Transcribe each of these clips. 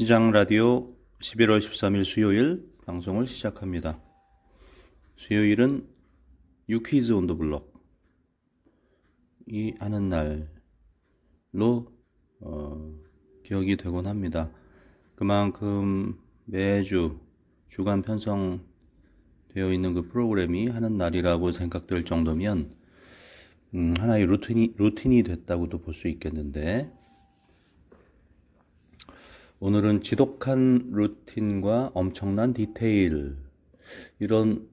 시장 라디오 11월 13일 수요일 방송을 시작합니다. 수요일은 유퀴즈 온더 블럭 이 하는 날로 어, 기억이 되곤 합니다. 그만큼 매주 주간 편성되어 있는 그 프로그램이 하는 날이라고 생각될 정도면 음, 하나의 루틴이 루틴이 됐다고도 볼 수 있겠는데 오늘은 지독한 루틴과 엄청난 디테일 이런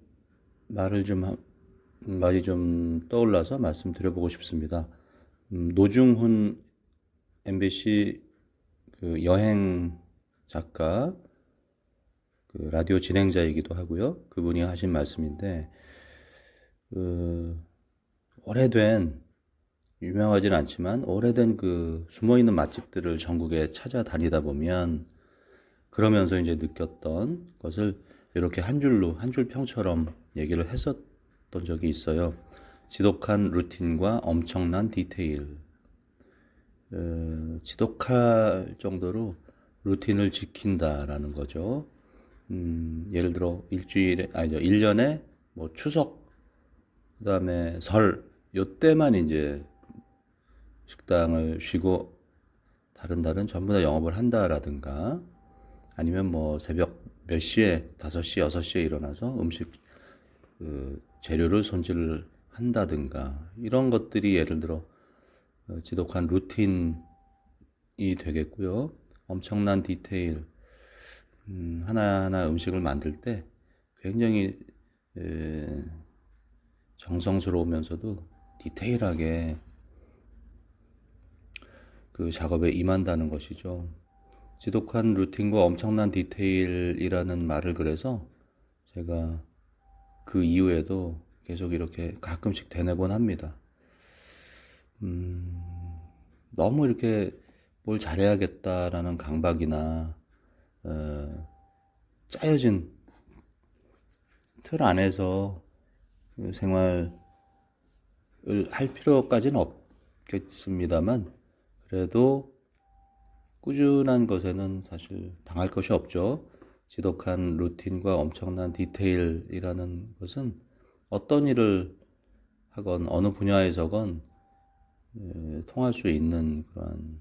말을 좀 하- 말이 좀 떠올라서 말씀드려보고 싶습니다. 음, 노중훈 MBC 그 여행 작가 그 라디오 진행자이기도 하고요. 그분이 하신 말씀인데 그 오래된 유명하진 않지만 오래된 그 숨어 있는 맛집들을 전국에 찾아다니다 보면 그러면서 이제 느꼈던 것을 이렇게 한 줄로 한 줄 평처럼 얘기를 했었던 적이 있어요. 지독한 루틴과 엄청난 디테일. 어, 지독할 정도로 루틴을 지킨다라는 거죠. 음, 예를 들어 일주일에 아니죠. 1년에 뭐 추석 그다음에 설 요때만 이제 식당을 쉬고 다른 날은 전부 다 영업을 한다라든가 아니면 뭐 새벽 몇 시에 5시, 6시에 일어나서 음식 그 재료를 손질을 한다든가 이런 것들이 예를 들어 어, 지독한 루틴이 되겠고요. 엄청난 디테일 음, 하나하나 음식을 만들 때 굉장히 에, 정성스러우면서도 디테일하게 그 작업에 임한다는 것이죠. 지독한 루틴과 엄청난 디테일이라는 말을 그래서 제가 그 이후에도 계속 이렇게 가끔씩 되뇌곤 합니다. 음, 너무 이렇게 뭘 잘해야겠다라는 강박이나 어, 짜여진 틀 안에서 그 생활을 할 필요까지는 없겠습니다만 그래도 꾸준한 것에는 사실 당할 것이 없죠. 지독한 루틴과 엄청난 디테일이라는 것은 어떤 일을 하건 어느 분야에서건 에, 통할 수 있는 그런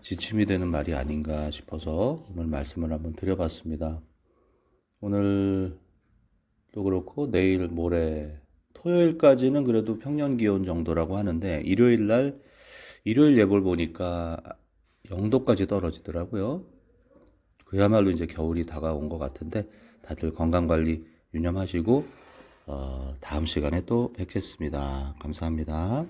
지침이 되는 말이 아닌가 싶어서 오늘 말씀을 한번 드려봤습니다. 오늘도 그렇고 내일 모레 토요일까지는 그래도 평년 기온 정도라고 하는데 일요일 날 일요일 예보를 보니까 영도까지 떨어지더라고요. 그야말로 이제 겨울이 다가온 것 같은데 다들 건강 관리 유념하시고 어, 다음 시간에 또 뵙겠습니다. 감사합니다.